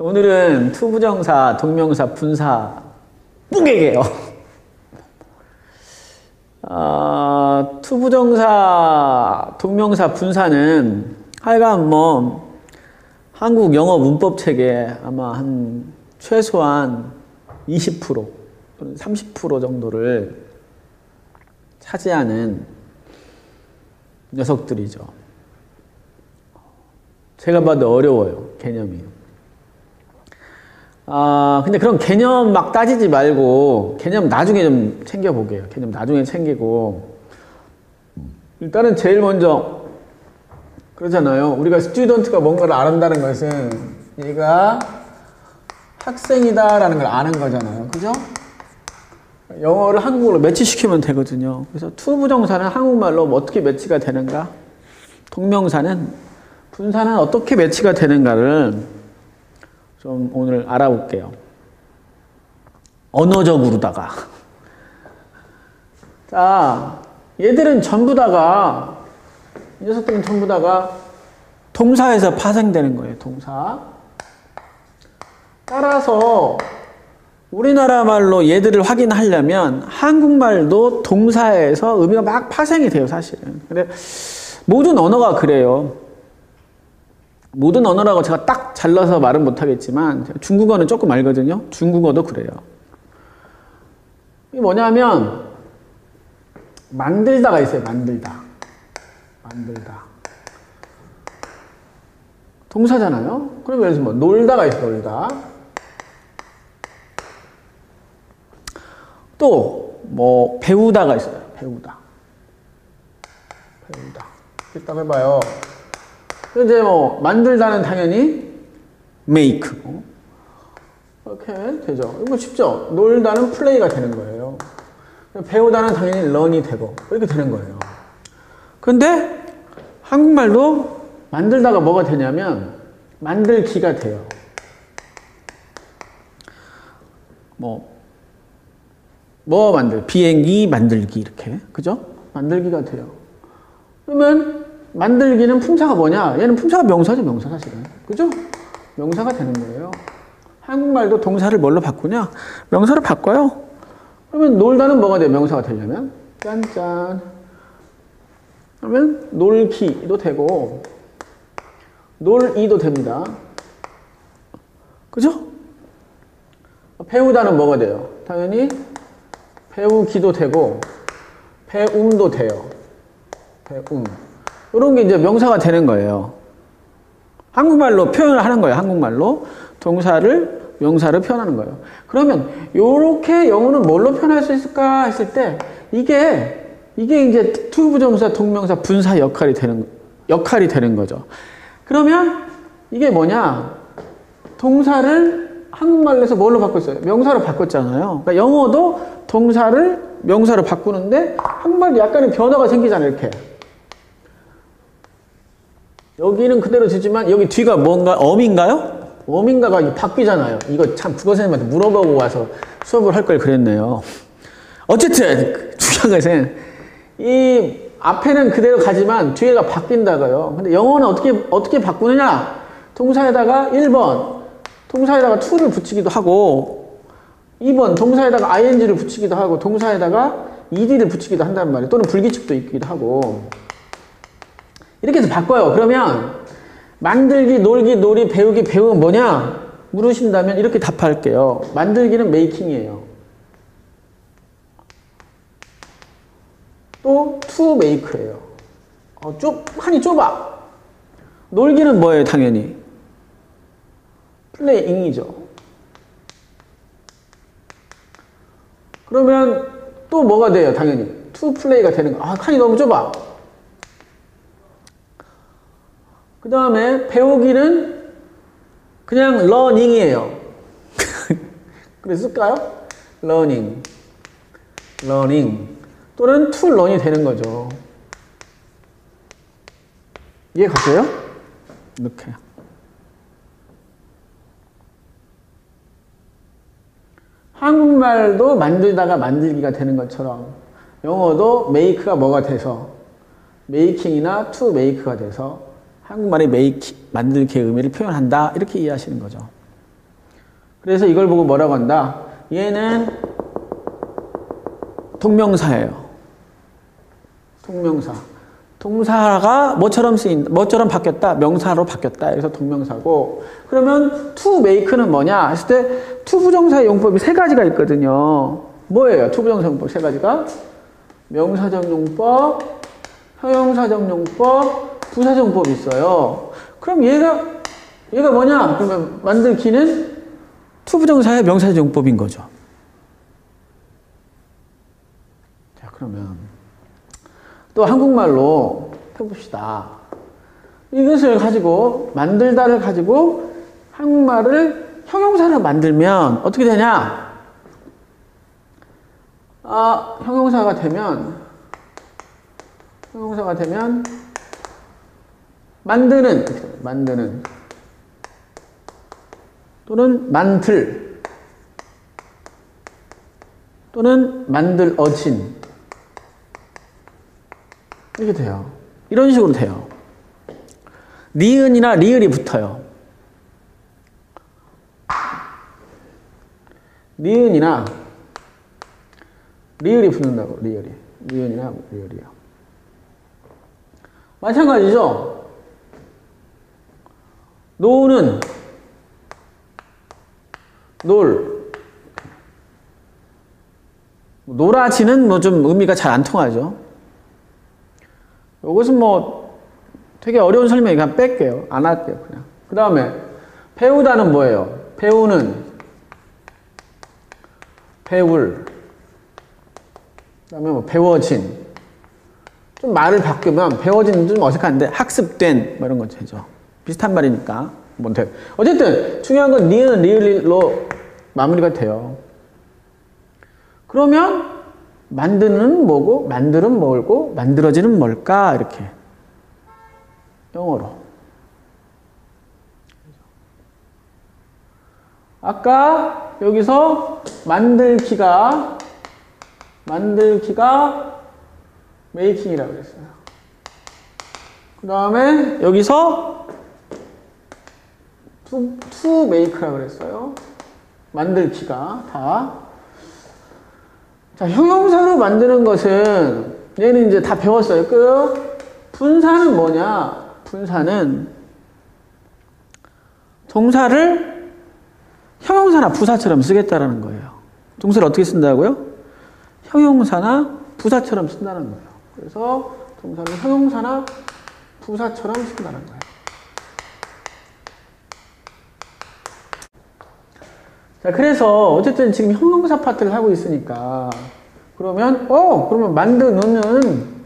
오늘은 투부정사, 동명사, 분사 뿌개게요. 어, 투부정사, 동명사, 분사는 하여간 뭐 한국 영어 문법 체계 아마 한 최소한 20% 또는 30% 정도를 차지하는 녀석들이죠. 제가 봐도 어려워요, 개념이. 아, 근데 그런 개념 막 따지지 말고, 개념 나중에 좀 챙겨보게요. 개념 나중에 챙기고. 일단은 제일 먼저, 그러잖아요. 우리가 스튜던트가 뭔가를 안다는 것은 얘가 학생이다라는 걸 아는 거잖아요. 그죠? 영어를 한국어로 매치시키면 되거든요. 그래서 투부정사는 한국말로 뭐 어떻게 매치가 되는가? 동명사는 분사는 어떻게 매치가 되는가를 좀 오늘 알아볼게요. 언어적으로다가. 자, 얘들은 전부 다가, 이 녀석들은 전부 다가 동사에서 파생되는 거예요, 동사. 따라서 우리나라 말로 얘들을 확인하려면 한국말도 동사에서 의미가 막 파생이 돼요, 사실은. 근데 모든 언어가 그래요. 모든 언어라고 제가 딱 잘라서 말은 못하겠지만 중국어는 조금 알거든요. 중국어도 그래요. 이게 뭐냐면 만들다가 있어요. 만들다. 만들다. 동사잖아요. 그럼 예를 들어서 뭐 놀다가 있어 놀다. 또 뭐 배우다가 있어요. 배우다. 배우다. 이렇게 해봐요. 이제 뭐 만들다는 당연히 make 이렇게 되죠. 이거 쉽죠. 놀다는 플레이가 되는 거예요. 배우다는 당연히 learn이 되고 이렇게 되는 거예요. 근데 한국말도 만들다가 뭐가 되냐면 만들기가 돼요. 뭐, 뭐 만들, 비행기 만들기, 이렇게. 그죠? 만들기가 돼요. 그러면 만들기는 품사가 뭐냐? 얘는 품사가 명사죠, 명사 사실은. 그죠? 명사가 되는 거예요. 한국말도 동사를 뭘로 바꾸냐? 명사로 바꿔요. 그러면 놀다는 뭐가 돼요? 명사가 되려면? 짠짠. 그러면 놀기도 되고, 놀이도 됩니다. 그죠? 배우다는 뭐가 돼요? 당연히 배우기도 되고, 배움도 돼요. 배움. 이런 게 이제 명사가 되는 거예요. 한국말로 표현을 하는 거예요. 한국말로. 동사를 명사를 표현하는 거예요. 그러면 이렇게 영어는 뭘로 표현할 수 있을까 했을 때 이게 이게 이제 투부정사, 동명사, 분사 역할이 되는 역할이 되는 거죠. 그러면 이게 뭐냐? 동사를 한국말로 해서 뭘로 바꿨 어요 명사로 바꿨잖아요. 그러니까 영어도 동사를 명사로 바꾸는데 한국말도 약간의 변화가 생기잖아요. 이렇게. 여기는 그대로 되지만 여기 뒤가 뭔가 어민가요? 어민가가 바뀌잖아요. 이거 참 국어 선생님한테 물어보고 와서 수업을 할 걸 그랬네요. 어쨌든 중요한 것은 이 앞에는 그대로 가지만 뒤에가 바뀐다고요. 근데 영어는 어떻게 어떻게 바꾸느냐? 동사에다가 1번 동사에다가 to를 붙이기도 하고 2번 동사에다가 ing를 붙이기도 하고 동사에다가 ed를 붙이기도 한단 말이에요. 또는 불규칙도 있기도 하고 이렇게 해서 바꿔요. 그러면 만들기, 놀기, 놀이, 배우기, 배우면 뭐냐? 물으신다면 이렇게 답할게요. 만들기는 메이킹이에요. 또 to make예요. 어, 좁, 한이 좁아. 놀기는 뭐예요, 당연히? 플레이잉이죠. 그러면 또 뭐가 돼요, 당연히? to play가 되는 거. 아, 칸이 너무 좁아. 그 다음에 배우기는 그냥. 그래서 쓸까요? learning. learning. 또는 learn이 되는 거죠. 이해 갔어요? 이렇게. 한국말도 만들다가 만들기가 되는 것처럼 영어도 make가 뭐가 돼서 making이나 to make가 돼서 한국말의 메이키, 만들기의 의미를 표현한다. 이렇게 이해하시는 거죠. 그래서 이걸 보고 뭐라고 한다? 얘는 동명사예요. 동명사. 동사가 뭐처럼 쓰인다, 뭐처럼 바뀌었다, 명사로 바뀌었다. 그래서 동명사고. 그러면 to make는 뭐냐? 했을 때 to 부정사의 용법이 세 가지가 있거든요. 뭐예요? to 부정사 용법 세 가지가? 명사적 용법, 형용사적 용법, 부사적 용법이 있어요. 그럼 얘가 얘가 뭐냐? 그러면 만들기는 to 부정사의 명사적 용법인 거죠. 자, 그러면 또 한국말로 해봅시다. 이것을 가지고 만들다를 가지고 한국말을 형용사를 만들면 어떻게 되냐? 아, 형용사가 되면 형용사가 되면 만드는 만드는 또는 만들 또는 만들어진 이렇게 돼요. 이런 식으로 돼요. 니은이나 리을이 붙어요. 니은이나 리을이 붙는다고, 리을이. 니은이나 리을이요. 마찬가지죠? 노는, 놀. 놀아지는 뭐 좀 의미가 잘 안 통하죠. 이것은 뭐 되게 어려운 설명이 그냥 뺄게요. 안 할게요. 그냥. 그 다음에 배우다는 뭐예요? 배우는 배울 그 다음에 뭐 배워진 좀 말을 바꾸면 배워진 좀 어색한데 학습된 뭐 이런 거 되죠. 비슷한 말이니까 뭐 돼. 어쨌든 중요한 건 니은 리을로 마무리가 돼요. 그러면 만드는 뭐고 만들은 뭘고 만들어지는 뭘까 이렇게 영어로 아까 여기서 만들기가 만들기가 메이킹이라고 그랬어요. 그 다음에 여기서 to, to make라고 그랬어요. 만들기가 다 자, 형용사로 만드는 것은 얘는 이제 다 배웠어요. 끝. 분사는 뭐냐? 분사는 동사를 형용사나 부사처럼 쓰겠다라는 거예요. 동사를 어떻게 쓴다고요? 형용사나 부사처럼 쓴다는 거예요. 그래서 동사는 형용사나 부사처럼 쓴다는 거예요. 자, 그래서 어쨌든 지금 형용사 파트를 하고 있으니까 그러면 어 그러면 만드는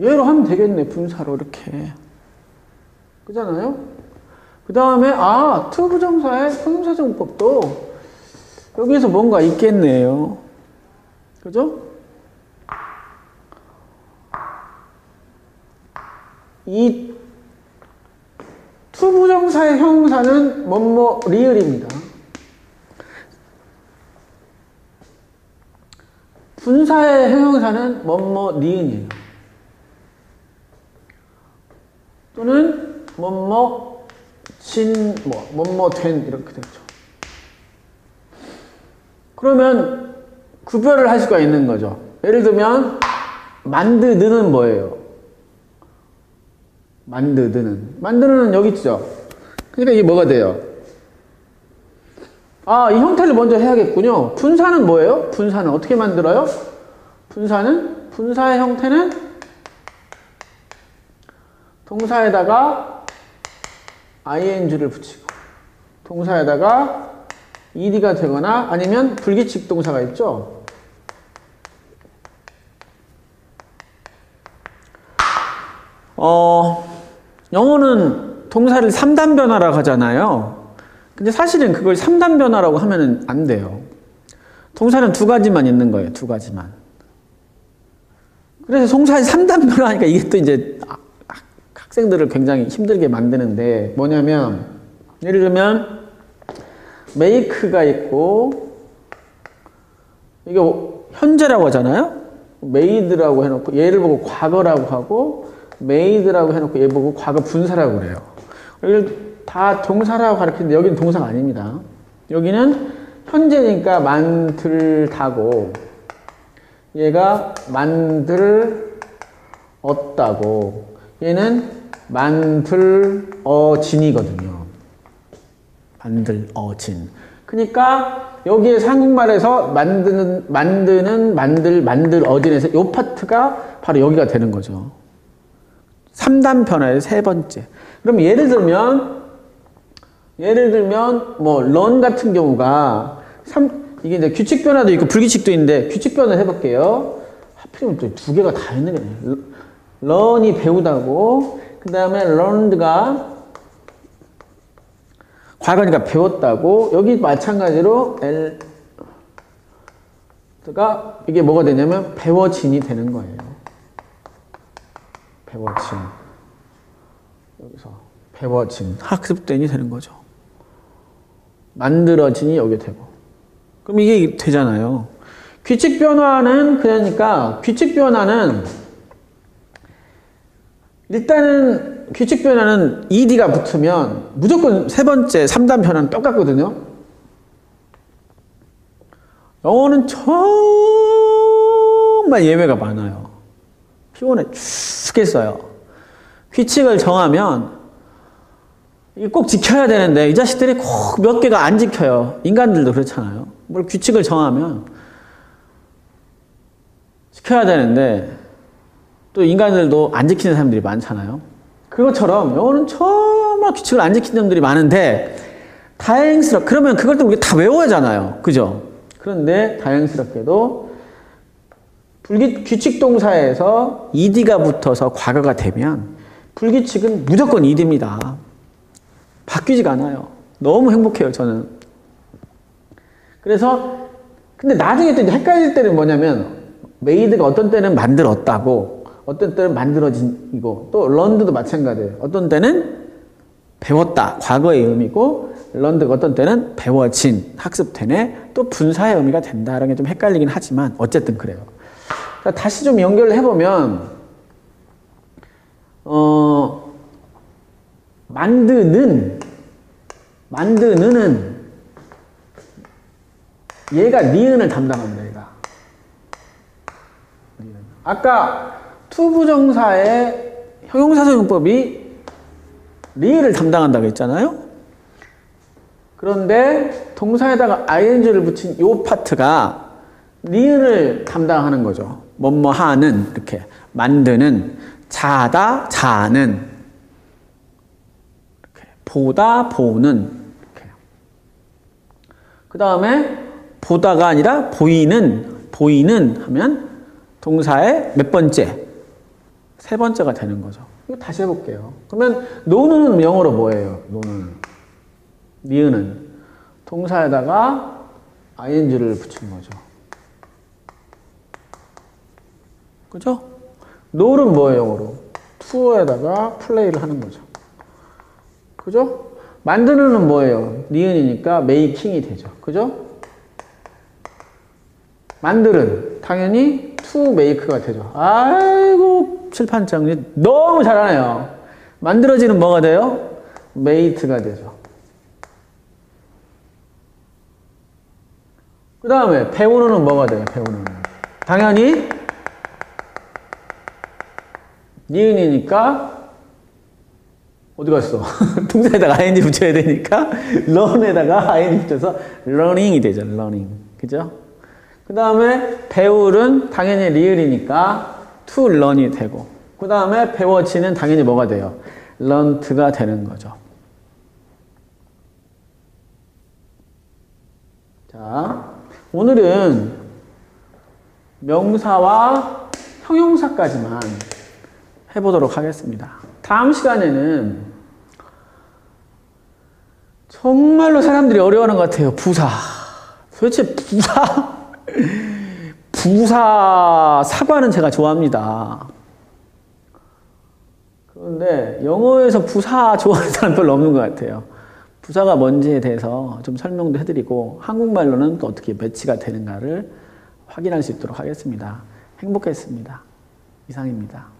얘로 하면 되겠네 분사로 이렇게 그잖아요. 그 다음에 아 투부정사의 형용사정법도 여기에서 뭔가 있겠네요. 그죠? 이 투부정사의 형용사는 뭐뭐 리을입니다. 분사의 형용사는 뭐뭐 니은이에요. 또는 뭐뭐 진, 뭐, 뭐뭐 된 이렇게 되죠. 그러면 구별을 할 수가 있는 거죠. 예를 들면 만드는 뭐예요? 만드는 만드는 여기 있죠. 그러니까 이게 뭐가 돼요? 아, 이 형태를 먼저 해야겠군요. 분사는 뭐예요? 분사는 어떻게 만들어요? 분사는 분사의 형태는 동사에다가 ing를 붙이고 동사에다가 ed가 되거나 아니면 불규칙 동사가 있죠. 어, 영어는 동사를 3단 변화라고 하잖아요. 근데 사실은 그걸 3단 변화라고 하면 안 돼요. 동사는 두 가지만 있는 거예요. 두 가지만. 그래서 동사의 3단 변화하니까 이게 또 이제 학생들을 굉장히 힘들게 만드는데 뭐냐면 예를 들면 make가 있고 이게 현재라고 하잖아요. made라고 해놓고 얘를 보고 과거라고 하고 made라고 해놓고 얘 보고 과거 분사라고 그래요. 다 동사라고 가르치는데 여기는 동사가 아닙니다. 여기는 현재니까 만들다고 얘가 만들었다고 얘는 만들어진이거든요. 만들어진. 그러니까 여기에 한국말에서 만드는 만드는 만들 만들어진에서 요 파트가 바로 여기가 되는 거죠. 3단 변화의 세 번째. 그럼 예를 들면 예를 들면 뭐 런 같은 경우가 3, 이게 이제 규칙 변화도 있고 불규칙도 있는데 규칙 변화 해볼게요. 하필이면 또 두 개가 다 있는 거네. 런이 배우다고 그 다음에 learned가 과거니까 배웠다고 여기 마찬가지로 L가 이게 뭐가 되냐면 배워진이 되는 거예요. 배워진 여기서 배워진 학습된이 되는 거죠. 만들어진이 여기 되고 그럼 이게 되잖아요. 규칙 변화는 그러니까 규칙 변화는 일단은 규칙 변화는 ed가 붙으면 무조건 세 번째 3단 변화는 똑같거든요. 영어는 정말 예외가 많아요. 피곤해 죽겠어요. 규칙을 정하면 꼭 지켜야 되는데 이 자식들이 꼭 몇 개가 안 지켜요. 인간들도 그렇잖아요. 뭘 규칙을 정하면 지켜야 되는데 또 인간들도 안 지키는 사람들이 많잖아요. 그것처럼 영어는 정말 규칙을 안 지키는 사람들이 많은데 다행스럽 그러면 그걸 또 우리가 다 외워야 하잖아요. 그죠? 그런데 다행스럽게도 불규 규칙 동사에서 ed가 붙어서 과거가 되면 불규칙은 무조건 ed입니다. 바뀌지가 않아요. 너무 행복해요, 저는. 그래서 근데 나중에 또 헷갈릴 때는 뭐냐면 메이드가 어떤 때는 만들었다고 어떤 때는 만들어진이고 또 런드도 마찬가지예요. 어떤 때는 배웠다 과거의 의미고 런드가 어떤 때는 배워진 학습되네 또 분사의 의미가 된다라는 게 좀 헷갈리긴 하지만 어쨌든 그래요. 다시 좀 연결을 해보면 어 만드는 만드는은 얘가 니은을 담당합니다. 얘가 아까 투부정사의 형용사소용법이 리을을 담당한다고 했잖아요. 그런데 동사에다가 ing를 붙인 요 파트가 니은을 담당하는 거죠. 뭐뭐 하는 이렇게 만드는 자다 자는 이렇게 보다 보는 그 다음에 보다가 아니라 보이는 보이는 하면 동사의 몇 번째 세 번째가 되는 거죠. 다시 해볼게요. 그러면 노는 영어로 뭐예요? 노는 니은은 동사에다가 ing를 붙인 거죠. 그죠? 노는 뭐예요, 영어로? 투어에다가 플레이를 하는 거죠. 그죠? 만드는 뭐예요? 니은이니까 메이킹이 되죠. 그죠? 만드는 당연히 투 메이크가 되죠. 아이고 칠판장 너무 잘하네요. 만들어지는 뭐가 돼요? 메이트가 되죠. 그 다음에 배우는 뭐가 돼요? 배우는 당연히 니은이니까 어디 갔어? 동사에다가 ing 붙여야 되니까 learn에다가 ing 붙여서 learning이 되죠. learning. 그죠? 그 다음에 배울은 당연히 리을이니까 to learn이 되고 그 다음에 배워지는 당연히 뭐가 돼요? learned가 되는 거죠. 자, 오늘은 명사와 형용사까지만 해보도록 하겠습니다. 다음 시간에는 정말로 사람들이 어려워하는 것 같아요. 부사. 도대체 부사? 부사 사과는 제가 좋아합니다. 그런데 영어에서 부사 좋아하는 사람 별로 없는 것 같아요. 부사가 뭔지에 대해서 좀 설명도 해드리고 한국말로는 또 어떻게 배치가 되는가를 확인할 수 있도록 하겠습니다. 행복했습니다. 이상입니다.